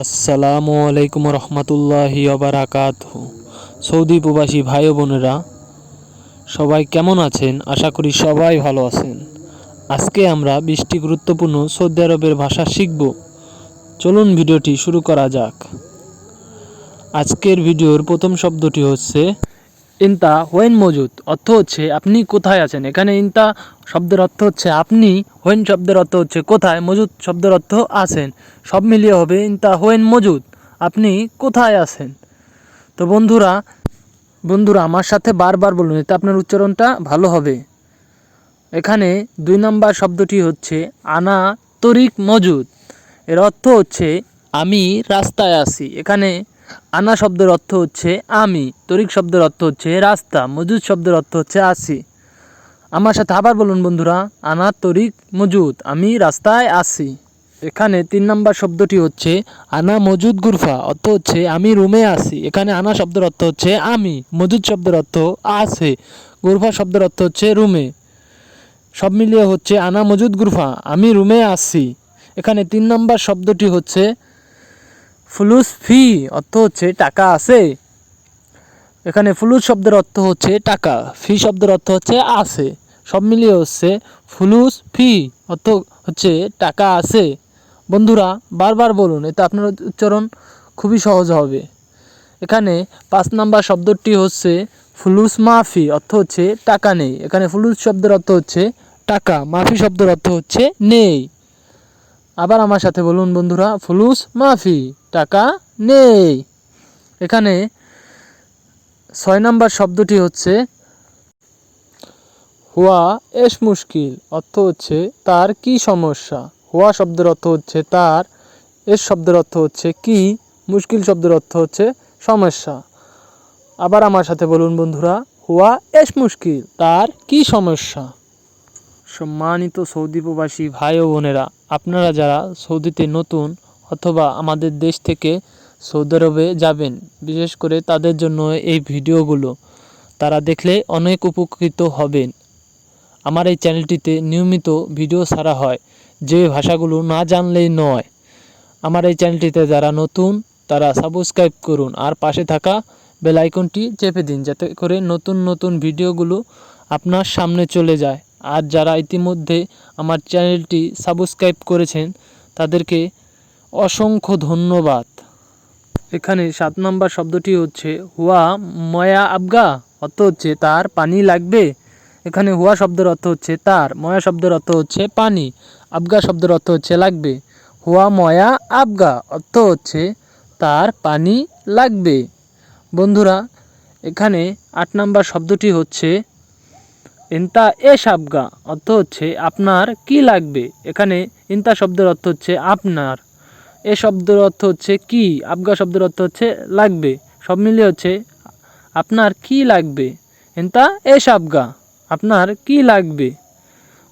আসসালামু আলাইকুম রহমতুল্লাহি অবরাকাত সৌদি প্রবাসী ভাই বোনেরা, সবাই কেমন আছেন? আশা করি সবাই ভালো আছেন। আজকে আমরা বিশটি গুরুত্বপূর্ণ সৌদি আরবের ভাষা শিখব। চলুন ভিডিওটি শুরু করা যাক। আজকের ভিডিওর প্রথম শব্দটি হচ্ছে ইনতা, হোয়েন মজুদ, অর্থ হচ্ছে আপনি কোথায় আছেন? এখানে ইনতা শব্দের অর্থ হচ্ছে আপনি, হোয়েন শব্দের অর্থ হচ্ছে কোথায়, মজুদ শব্দের অর্থ আছেন। সব মিলিয়ে হবে ইনতা, হোয়েন মজুদ, আপনি কোথায় আছেন? তো বন্ধুরা বন্ধুরা, আমার সাথে বারবার বলুন, এতে আপনার উচ্চারণটা ভালো হবে। এখানে দুই নম্বর শব্দটি হচ্ছে আনা তরিক মজুদ। এর অর্থ হচ্ছে, আমি রাস্তায় আছি। এখানে আনা শব্দের অর্থ হচ্ছে আমি, তরিক শব্দের অর্থ হচ্ছে রাস্তা, মজুদ শব্দের অর্থ হচ্ছে আসি। আমার সাথে আবার বলুন বন্ধুরা, আনা, তরিক, মজুদ, আমি রাস্তায় আছি এখানে তিন নম্বর শব্দটি হচ্ছে আনা, মজুদ, গুরফা, অর্থ হচ্ছে আমি রুমে আসি। এখানে আনা শব্দের অর্থ হচ্ছে আমি, মজুদ শব্দের অর্থ আছে, গুরফা শব্দের অর্থ হচ্ছে রুমে। সব মিলিয়ে হচ্ছে আনা, মজুদ, গুরফা, আমি রুমে আছি এখানে তিন নম্বর শব্দটি হচ্ছে ফুলুস ফি অর্থ হচ্ছে টাকা আছে। এখানে ফুলুস শব্দের অর্থ হচ্ছে টাকা, ফি শব্দের অর্থ হচ্ছে আছে। সব মিলিয়ে হচ্ছে ফুলুস ফি অর্থ হচ্ছে টাকা আছে। বন্ধুরা, বারবার বলুন, এতে আপনার উচ্চারণ খুবই সহজ হবে। এখানে পাঁচ নাম্বার শব্দটি হচ্ছে ফুলুস মাফি, অর্থ হচ্ছে টাকা নেই। এখানে ফুলুস শব্দের অর্থ হচ্ছে টাকা, মাফি শব্দের অর্থ হচ্ছে নেই। আবার আমার সাথে বলুন বন্ধুরা, ফুলুস মাফি। টাকা নেই। এখানে ছয় নম্বর শব্দটি হচ্ছে হুয়া এস মুশকিল, অর্থ হচ্ছে তার কি সমস্যা? হুয়া শব্দের অর্থ হচ্ছে তার, এস শব্দের অর্থ হচ্ছে কি? মুশকিল শব্দের অর্থ হচ্ছে সমস্যা। আবার আমার সাথে বলুন বন্ধুরা, হুয়া এস মুশকিল, তার কি সমস্যা? সম্মানিত সৌদি প্রবাসী ভাই ও বোনেরা, আপনারা যারা সৌদিতে নতুন অথবা আমাদের দেশ থেকে সৌদি আরবে যাবেন, বিশেষ করে তাদের জন্য এই ভিডিওগুলো। তারা দেখলে অনেক উপকৃত হবেন। আমার এই চ্যানেলটিতে নিয়মিত ভিডিও ছাড়া হয়, যে ভাষাগুলো না জানলেই নয়। আমার এই চ্যানেলটিতে যারা নতুন, তারা সাবস্ক্রাইব করুন আর পাশে থাকা বেল আইকনটি চেপে দিন, যাতে করে নতুন নতুন ভিডিওগুলো আপনার সামনে চলে যায়। আর যারা ইতিমধ্যে আমার চ্যানেলটি সাবস্ক্রাইব করেছেন, তাদেরকে অসংখ্য ধন্যবাদ। এখানে সাত নম্বর শব্দটি হচ্ছে, হুয়া ময়া আবগা? অর্থ হচ্ছে, তার পানি লাগবে? এখানে হুয়া শব্দের অর্থ হচ্ছে, তার। ময়া শব্দের অর্থ হচ্ছে, পানি। আবগা শব্দের অর্থ হচ্ছে, লাগবে। হুয়া ময়া আবগা? অর্থ হচ্ছে, তার পানি লাগবে। বন্ধুরা, এখানে আট নম্বর শব্দটি হচ্ছে, ইন্তা এস আবগা? অর্থ হচ্ছে, আপনার কি লাগবে? এখানে ইন্তা শব্দের অর্থ হচ্ছে, আপনার। এ শব্দের অর্থ হচ্ছে কি? আবগা শব্দের অর্থ হচ্ছে লাগবে। সব মিলিয়ে হচ্ছে, আপনার কি লাগবে? ইন্তা এস আবগা আপনার কি লাগবে?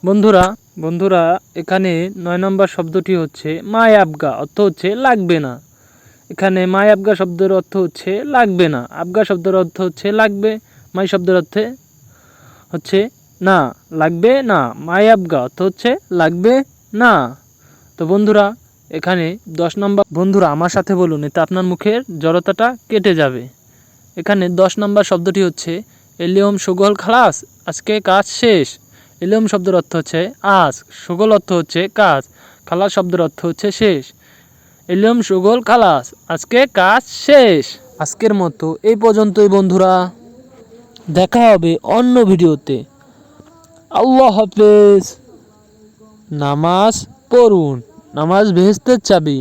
বন্ধুরা বন্ধুরা, এখানে নয় নম্বর শব্দটি হচ্ছে মায় আবগা, অর্থ হচ্ছে লাগবে না। এখানে মায় আবগা শব্দের অর্থ হচ্ছে লাগবে না। আবগা শব্দের অর্থ হচ্ছে লাগবে মাই শব্দের অর্থে হচ্ছে না, লাগবে না। মাই আবগা অর্থ হচ্ছে লাগবে না। তো বন্ধুরা এখানে দশ নম্বর বন্ধুরা আমার সাথে বলুন, এতে আপনার মুখের জড়তাটা কেটে যাবে। এখানে দশ নম্বর শব্দটি হচ্ছে, এলিয়ম সুগল খালাস, আজকে কাজ শেষ। এলিয়ম শব্দের অর্থ হচ্ছে, আজ। সুগল অর্থ হচ্ছে, কাজ। খালাস শব্দের অর্থ হচ্ছে, শেষ। এলিয়ম সুগল খালাস, আজকে কাজ শেষ। আজকের মতো এই পর্যন্তই বন্ধুরা। দেখা হবে অন্য ভিডিওতে। আল্লাহ হাফেজ। নামাজ পড়ুন। নামাজ বেহেস্তের চাবি।